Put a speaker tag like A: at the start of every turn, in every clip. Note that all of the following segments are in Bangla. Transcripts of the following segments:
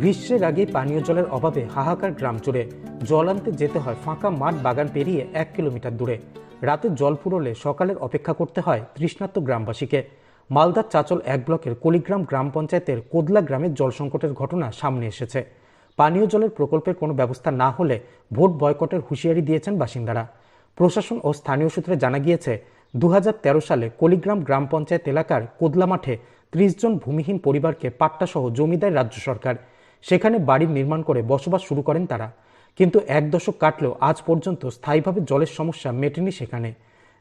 A: গ্রীষ্মের আগে পানীয় জলের অভাবে হাহাকার গ্রাম জুড়ে। জল আনতে যেতে হয় ফাঁকা মাঠ বাগান পেরিয়ে এক কিলোমিটার দূরে। রাতে জল ফুরলে সকালের অপেক্ষা করতে হয় তৃষ্ণার্ত গ্রামবাসীকে। মালদার চাচল এক ব্লকের কলিগ্রাম গ্রাম পঞ্চায়েতের কোদলা গ্রামের জল সংকটের ঘটনা সামনে এসেছে। পানীয় জলের প্রকল্পের কোনো ব্যবস্থা না হলে ভোট বয়কটের হুঁশিয়ারি দিয়েছেন বাসিন্দারা। প্রশাসন ও স্থানীয় সূত্রে জানা গিয়েছে দু হাজার তেরো সালে কলিগ্রাম গ্রাম পঞ্চায়েত এলাকার কোদলা মাঠে ত্রিশ জন ভূমিহীন পরিবারকে পাট্টাসহ জমি দেয় রাজ্য সরকার। সেখানে বাড়ি নির্মাণ করে বসবাস শুরু করেন তারা। কিন্তু এক দশক কাটলেও আজ পর্যন্ত স্থায়ীভাবে জলের সমস্যা মেটেনি সেখানে।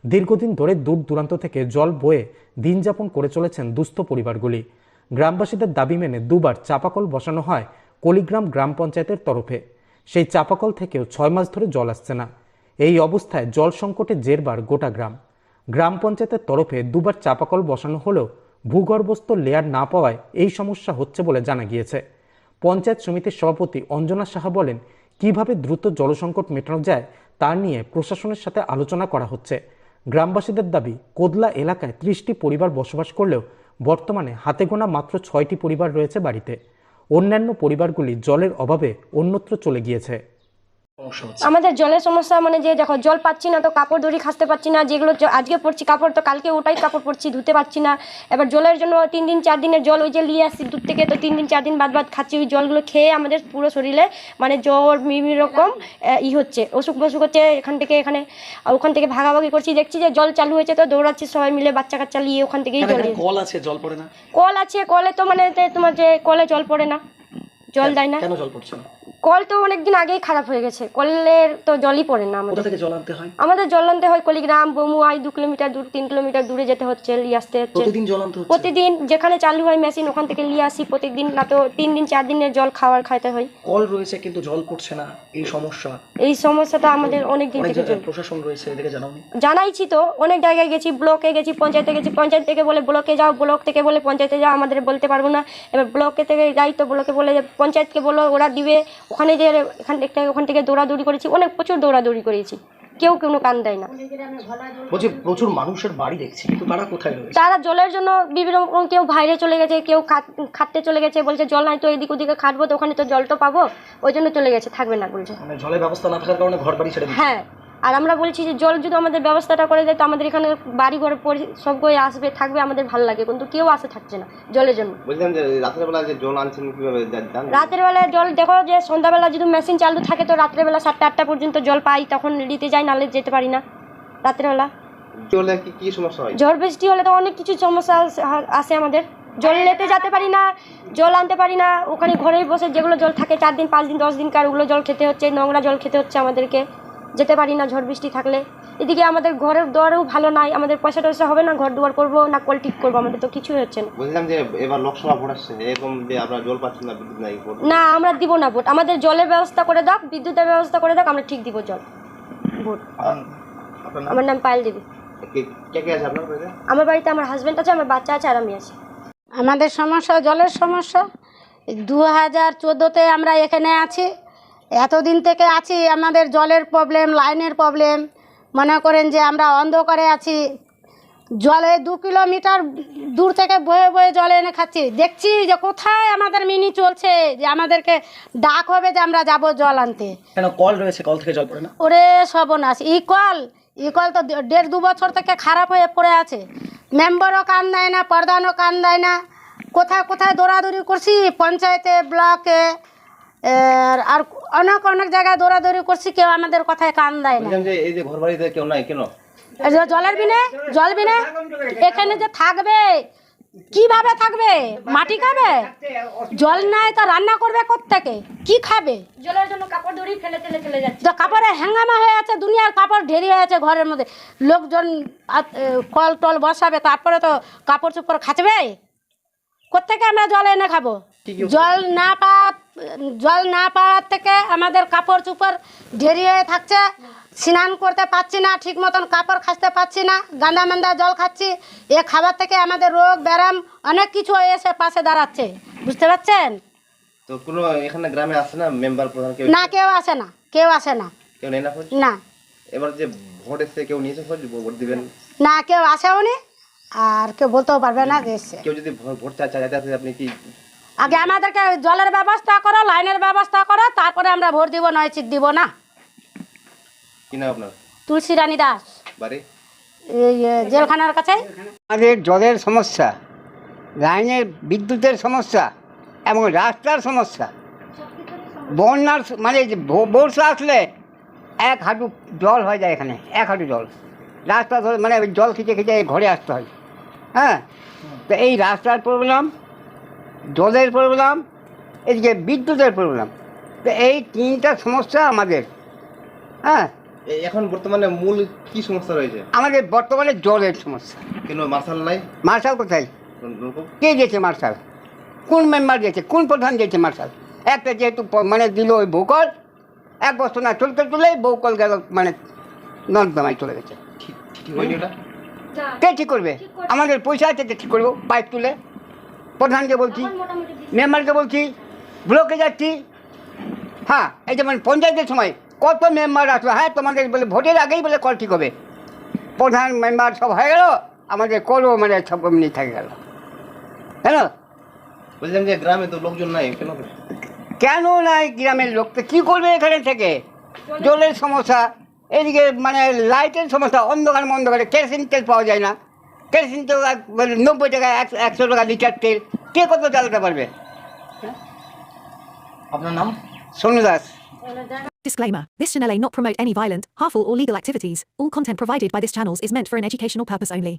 A: দীর্ঘদিন ধরে দূর দূরান্ত থেকে জল বয়ে দিন যাপন করে চলেছেন দুস্থ পরিবারগুলি। গ্রামবাসীদের দাবি মেনে দুবার চাপাকল বসানো হয় কলিগ্রাম গ্রাম পঞ্চায়েতের তরফে। সেই চাপাকল থেকেও ছয় মাস ধরে জল আসছে না। এই অবস্থায় জল সংকটে জেরবার গোটা গ্রাম। গ্রাম পঞ্চায়েতের তরফে দুবার চাপাকল বসানো হলেও ভূগর্ভস্থ লেয়ার না পাওয়ায় এই সমস্যা হচ্ছে বলে জানা গিয়েছে। পঞ্চায়েত সমিতির সভাপতি অঞ্জনা সাহা বলেন, কীভাবে দ্রুত জলসংকট মেটানো যায় তা নিয়ে প্রশাসনের সাথে আলোচনা করা হচ্ছে। গ্রামবাসীদের দাবি, কোদলা এলাকায় ত্রিশটি পরিবার বসবাস করলেও বর্তমানে হাতে গোনা মাত্র ছয়টি পরিবার রয়েছে বাড়িতে। অন্যান্য পরিবারগুলি জলের অভাবে অন্যত্র চলে গিয়েছে।
B: আমাদের জলের সমস্যা মানে যে দেখো জল পাচ্ছি না তো কাপড় দড়ি খাসতে পারছি না যেগুলো আজকে পড়ছি কাপড় তো কালকে ওটাই কাপড় পরছি ধুতে পারছি না। এবার জলের জন্য তিন দিন চার দিনের জল ওই যে নিয়ে আসছি দূর থেকে তো তিন দিন চার দিন বাদ বাদ খাচ্ছি ওই জলগুলো খেয়ে আমাদের পুরো শরীরে মানে জ্বর বিভিন্ন রকম ই হচ্ছে অসুখ বসুখ হচ্ছে এখান থেকে এখানে আর ওখান থেকে ভাগাভাগি করছি দেখছি যে জল চালু হয়েছে তো দৌড়াচ্ছি সবাই মিলে বাচ্চা কাচ্চা নিয়ে ওখান থেকেই জল
C: কল আছে জল পড়ে না?
B: কল আছে কলে তো মানে তোমার যে কলে জল পড়ে না জল দেয় না।
C: কেন জল পড়ছে না?
B: কল তো অনেকদিন আগেই খারাপ হয়ে গেছে। কলের তো জলই পড়ে না আমাদের।
C: কোথা থেকে জল আনতে হয়?
B: আমাদের জল আনতে হয় কলিগ্রাম বমুয়াই দু কিলোমিটার দূর তিন কিলোমিটার দূরে যেতে হচ্ছে নিয়ে আসতে হচ্ছে।
C: প্রতিদিন জল আনতে হচ্ছে?
B: প্রতিদিন যেখানে চালু হয় মেশিন ওখান থেকে নিয়ে আসি। প্রতিদিন না তো তিন দিন চার দিনের জল খাওয়ার খাইতে হয়।
C: কল রয়েছে কিন্তু জল পড়ছে না এই সমস্যা।
B: এই সমস্যাটা আমাদের অনেক দিন
C: অনেক
B: থেকে
C: জায়গায়
B: চলছে।
C: প্রশাসন রয়েছে এদিকে জানাওনি?
B: জানাইছি তো অনেক জায়গায় গেছি ব্লকে গেছি পঞ্চায়েতে গেছি পঞ্চায়েত থেকে বলে ব্লকে যাও ব্লক থেকে বলে পঞ্চায়েতে যাও আমাদের বলতে পারব না। এবার ব্লকে থেকে যাই তো ব্লকে বলে যে পঞ্চায়েতকে বলো ওরা দিবে ওখানে যে এখান থেকে ওখান থেকে দৌড়াদৌড়ি করেছি অনেক প্রচুর দৌড়াদৌড়ি করেছি। কেউ কোনো কান দেয় না।
C: বলছি প্রচুর মানুষের বাড়ি দেখছি কিন্তু তারা কোথায় রয়েছে?
B: তারা জলের জন্য বিভিন্ন রকম কেউ বাইরে চলে গেছে কেউ খাট- খাটতে চলে গেছে বলছে জল নাই তো এদিক ওদিকে খাটবো তো ওখানে তো জল তো পাবো ওই জন্য চলে গেছে থাকবে না বলছে।
C: মানে জলের ব্যবস্থা না থাকার কারণে ঘর বাড়ি ছেড়ে
B: হ্যাঁ। আর আমরা বলছি যে জল যদি আমাদের ব্যবস্থাটা করে দেয় তো আমাদের এখানে বাড়ি ঘর পরি- সব করে আসবে থাকবে আমাদের ভালো লাগে। কিন্তু কেউ আসে থাকছে না জলের জন্য।
D: বলছিলাম যে রাতের বেলা যে জল আনছেন কীভাবে
B: রাতের বেলায় জল দেখো যে সন্ধ্যাবেলা যদি মেশিন চালু থাকে তো রাত্রেবেলা সাতটা আটটা পর্যন্ত জল পাই তখন নিতে যাই নাহলে যেতে পারি না রাত্রেবেলা
D: জলে কি কি সমস্যা হয়?
B: ঝড় বৃষ্টি হলে তো অনেক কিছু সমস্যা আস- আসে আমাদের। জল নিতে যেতে পারি না জল আনতে পারি না ওখানে ঘরেই বসে যেগুলো জল থাকে চার দিন পাঁচ দিন দশ দিন কার ওগুলো জল খেতে হচ্ছে নোংরা জল খেতে হচ্ছে আমাদেরকে। যেতে পারি না ঝড় বৃষ্টি থাকলে। এদিকে আমাদের ঘরের দুয়ারেও ভালো নাই আমাদের পয়সা টয়সা হবে না ঘর দুয়ার করব না কল ঠিক করব আমাদের তো কিছুই হচ্ছে না।
D: বলছিলাম যে এবার লোকসভা ভোট আসছে এরকম যে আপনারা জল পাচ্ছেন না বিদ্যুৎ নাই ভোট
B: না আমরা দিব না ভোট আমাদের জলের ব্যবস্থা করে দাও বিদ্যুতের ব্যবস্থা করে দাও আমরা ঠিক দিব জল ভোট। আমার নাম পায়েল দেবী।
D: কে- কে কে আছে আপনার বাড়িতে?
B: আমার বাড়িতে আমার হাজব্যান্ড আছে আমার বাচ্চা আছে আর আমি আছি।
E: আমাদের সমস্যা জলের সমস্যা। দু হাজার চোদ্দোতে আমরা এখানে আছি এতদিন থেকে আছি আমাদের জলের প্রবলেম লাইনের প্রবলেম মনে করেন যে আমরা অন্ধকারে আছি। জলে দু কিলোমিটার দূর থেকে বয়ে বয়ে জল এনে খাচ্ছি। দেখছি যে কোথায় আমাদের মিনি চলছে যে আমাদেরকে ডাক হবে যে আমরা যাব জল আনতে।
C: কেন কল রয়েছে? কল থেকে জল পড়ে না?
E: ওরে সর্বনাশ ই কল ই কল তো দেড় দু বছর থেকে খারাপ হয়ে পড়ে আছে। মেম্বারও কান দেয় না প্রধানও কান দেয় না। কোথায় কোথায় দৌড়াদৌড়ি করছি? পঞ্চায়েতে ব্লকে আর অনেক অনেক জায়গায় দৌড়াদৌড়ি করছি কেউ আমাদের কথায় কান দেয় না।
D: এই যে ঘর বাড়িতে কেউ নাই কেন?
E: জলের বিনে জল বিনে এখানে যে থাকবে কীভাবে থাকবে? মাটি খাবে? জল নাই তো রান্না করবে কোত্থেকে? কি খাবে?
B: জলের জন্য কাপড় দড়ি ফেলে ফেলে চলে যাচ্ছে।
E: যে কাপড়ে হ্যাঙ্গামা হয়ে আছে দুনিয়ার কাপড় ঢেরি হয়ে আছে ঘরের মধ্যে। লোকজন কল টল বসাবে তারপরে তো কাপড় চোপড় খাচবে? কোথেকে আমরা জল এনে খাব? জল না পাওয়া জল না পাওয়ার থেকে আমাদের কাপড় চোপড় ঢেরি হয়ে থাকছে স্নান করতে পারছি না ঠিক মতন কাপড় খাসতে পারছি না গান্দা মান্দা জল খাচ্ছি। এ খাবার থেকে আমাদের রোগ ব্যায়াম অনেক কিছু এসে পাশে দাঁড়াচ্ছে। বুঝতে পারছেন?
D: তো কোনো এখানে গ্রামে আসে না মেম্বার প্রধান কেউ?
E: না কেউ আসে না কেউ আসে না।
D: কেউ নেই না খোঁজ
E: না।
D: এবার যে ভোট এসছে কেউ নিয়েছে খোঁজ ভোট দিবেন?
E: না কেউ আসেও নি আর কেউ বলতেও পারবে না যে এসছে।
D: কেউ যদি ভো- ভোট চাইতে আপনি কি
E: আগে আমাদেরকে জলের ব্যবস্থা করো লাইনের ব্যবস্থা করো তারপরে আমরা ভোট দিব নয় চিট দিব না?
D: কি নাম আপনার?
E: তুলসী রানী দাস।
D: বাড়ি?
E: এই এ, জেলখানার কাছে?
F: আমাদের জলের সমস্যা লাইনের বিদ্যুতের সমস্যা এবং রাস্তার সমস্যা। বন্যার স- মানে যে ব- বর্ষা আসলে এক হাঁটু জল হয়ে যায় এখানে এক হাঁটু জল। রাস্তা ধরে মানে ওই জল খিচে খিচে ঘরে আসতে হয়। হ্যাঁ? তো এই রাস্তার প্রবলেম জলের প্রবলেম এদিকে বিদ্যুতের প্রবলেম তো এই তিনটা সমস্যা আমাদের। হ্যাঁ?
D: এখন বর্তমানে মূল কি সমস্যা রয়েছে?
F: আমাদের বর্তমানে জলের সমস্যা।
D: কেন মার্শাল নাই?
F: মার্শাল কোথায়? কে গেছে মার্শাল? কোন মেম্বার গেছে? কোন প্রধান গেছে মার্শাল? একটা যেহেতু মানে দিল ওই বৌকল এক বছর না চলতে চলেই বৌকল গেল মানে নর্দমায় চলে গেছে। কে ঠিক করবে? আমাদের পয়সা আছে ঠিক করব? পাইপ তুলে। প্রধানকে বলছি মেম্বারকে বলছি ব্লকে যাচ্ছি। হ্যাঁ এই যেমন পঞ্চায়েতের সময় কত মেম্বার আসলো হ্যাঁ তোমাদের বলে ভোটের আগেই বলে কল ঠিক হবে। প্রধান মেম্বার সব হয়ে গেল আমাদের কলও মানে সব এমনি থেকে গেল। হ্যাঁ
D: বলছিলাম যে গ্রামে তো লোকজন নাই কেন
F: কেন নাই গ্রামের লোক? তো কী করবে এখানে থেকে? জলের সমস্যা এদিকে মানে লাইটের সমস্যা অন্ধকার অন্ধকারে কেরোসিন তেল পাওয়া যায় না। কেরোসিন তেল এক- মানে নব্বই টাকা একশো একশো টাকা লিটার তেল কে কত চালাতে পারবে
C: আপনার নাম
F: Sonu Das
G: Disclaimer This channel may not promote any violent, harmful, or legal activities. All content provided by this channel is meant for an educational purpose only.